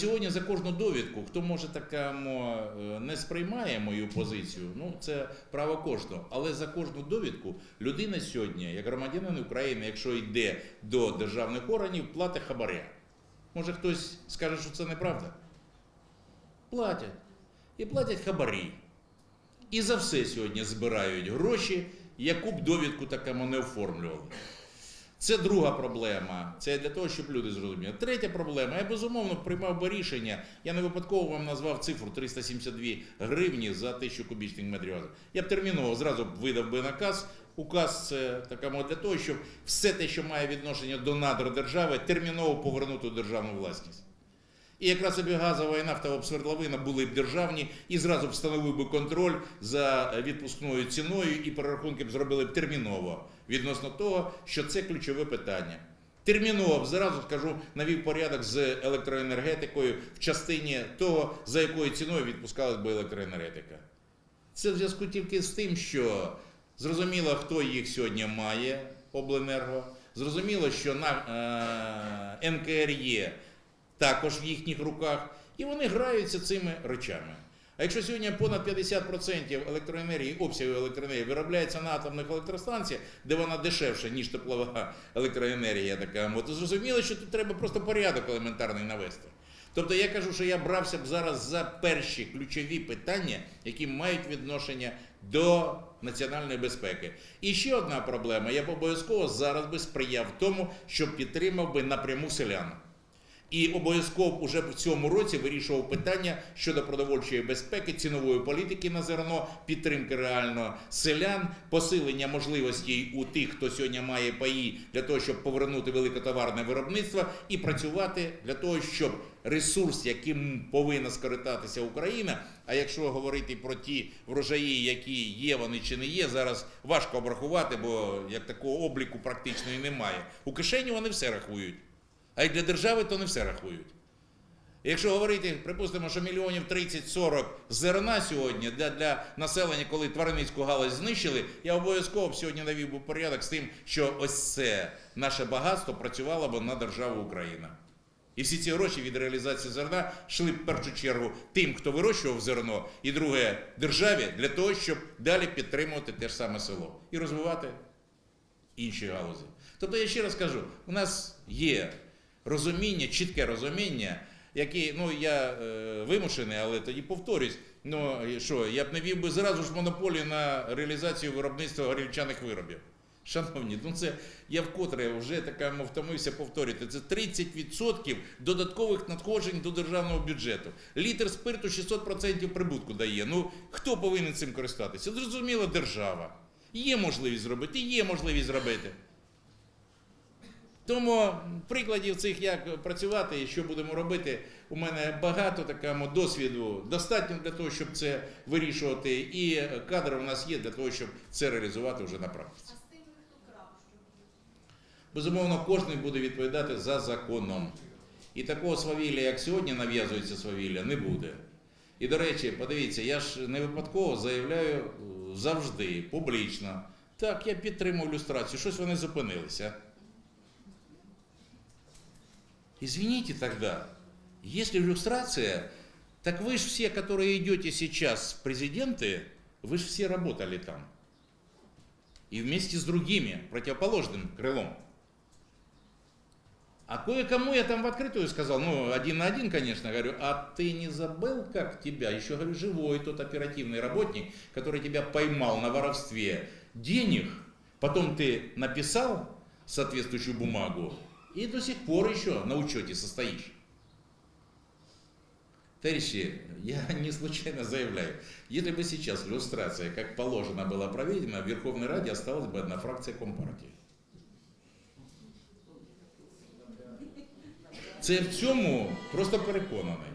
сьогодні за кожну довідку, хто може така мо, е, не сприймає мою позицію, ну це право кожного. Але за кожну довідку людина сьогодні, як громадянин України, якщо йде до державних органів, платить хабаря. Може хтось скаже, що це неправда? Платять. І платять хабарі. І за все сьогодні збирають гроші, яку б довідку такому не оформлювали. Це друга проблема. Це для того, щоб люди зрозуміли. Третя проблема. Я безумовно приймав би рішення. Я не випадково вам назвав цифру 372 гривні за тисячу кубічних метрів газу. Я б терміново зразу видав би наказ. Указ це така мова для того, щоб все те, що має відношення до надр держави, терміново повернути у державну власність. І якраз собі газова і нафтова свердловина були б державні і зразу б встановив би контроль за відпускною ціною і перерахунки б зробили б терміново відносно того, що це ключове питання. Терміново б зразу скажу, навів порядок з електроенергетикою в частині того, за якою ціною відпускалась би електроенергетика. Це в зв'язку тільки з тим, що зрозуміло, хто їх сьогодні має, обленерго. Зрозуміло, що на е, НКРЄ також в їхніх руках, і вони граються цими речами. А якщо сьогодні понад 50% електроенергії, обсягу електроенергії виробляється на атомних електростанціях, де вона дешевша, ніж теплова електроенергія, така, то зрозуміло, що тут треба просто порядок елементарний навести. Тобто я кажу, що я брався б зараз за перші ключові питання, які мають відношення до національної безпеки. І ще одна проблема: я б обов'язково зараз би сприяв тому, щоб підтримав би напряму селян. І обов'язково вже в цьому році вирішував питання щодо продовольчої безпеки, цінової політики на зерно, підтримки реально селян, посилення можливостей у тих, хто сьогодні має паї, для того, щоб повернути великотоварне виробництво і працювати для того, щоб ресурс, яким повинна скористатися Україна. А якщо говорити про ті врожаї, які є, вони чи не є, зараз важко обрахувати, бо як такого обліку практично і немає. У кишені вони все рахують. А як для держави, то не все рахують. Якщо говорити, припустимо, що мільйонів 30-40 зерна сьогодні для, для населення, коли тваринницьку галузь знищили, я обов'язково б сьогодні навів би порядок з тим, що ось це наше багатство працювало б на державу Україна. І всі ці гроші від реалізації зерна йшли в першу чергу тим, хто вирощував зерно, і друге державі для того, щоб далі підтримувати те ж саме село і розвивати інші галузі. Тобто я ще раз кажу, у нас є розуміння, чітке розуміння, яке, ну я е, вимушений, але тоді повторюсь. Ну що, я б не вів би зразу ж монополію на реалізацію виробництва горілчаних виробів. Шановні, ну це я вкотре вже така втомився повторювати. Це 30% додаткових надходжень до державного бюджету. Літр спирту 600% прибутку дає. Ну хто повинен цим користатися? Зрозуміло, держава. Є можливість зробити, є можливість зробити. Тому прикладів цих, як працювати і що будемо робити, у мене багато такому досвіду достатньо для того, щоб це вирішувати, і кадри у нас є для того, щоб це реалізувати вже на практиці. А з тими, хто крав? Безумовно, кожен буде відповідати за законом. І такого свавілля, як сьогодні нав'язується свавілля, не буде. І до речі, подивіться, я ж не випадково заявляю е, завжди, публічно. Так, я підтримую люстрацію, щось вони зупинилися. Извините тогда, если иллюстрация, так вы же все, которые идете сейчас в президенты, вы же все работали там. И вместе с другими, противоположным крылом. А кое-кому я там в открытую сказал, ну, один на один, конечно, говорю, а ты не забыл, как тебя, еще, говорю, живой тот оперативный работник, который тебя поймал на воровстве денег, потом ты написал соответствующую бумагу, и до сих пор еще на учете состоишь. Товарищи, я не случайно заявляю, если бы сейчас иллюстрация, как положено, была проведена, в Верховной Раде осталась бы одна фракция Компартии. Це в цьому просто переконаний.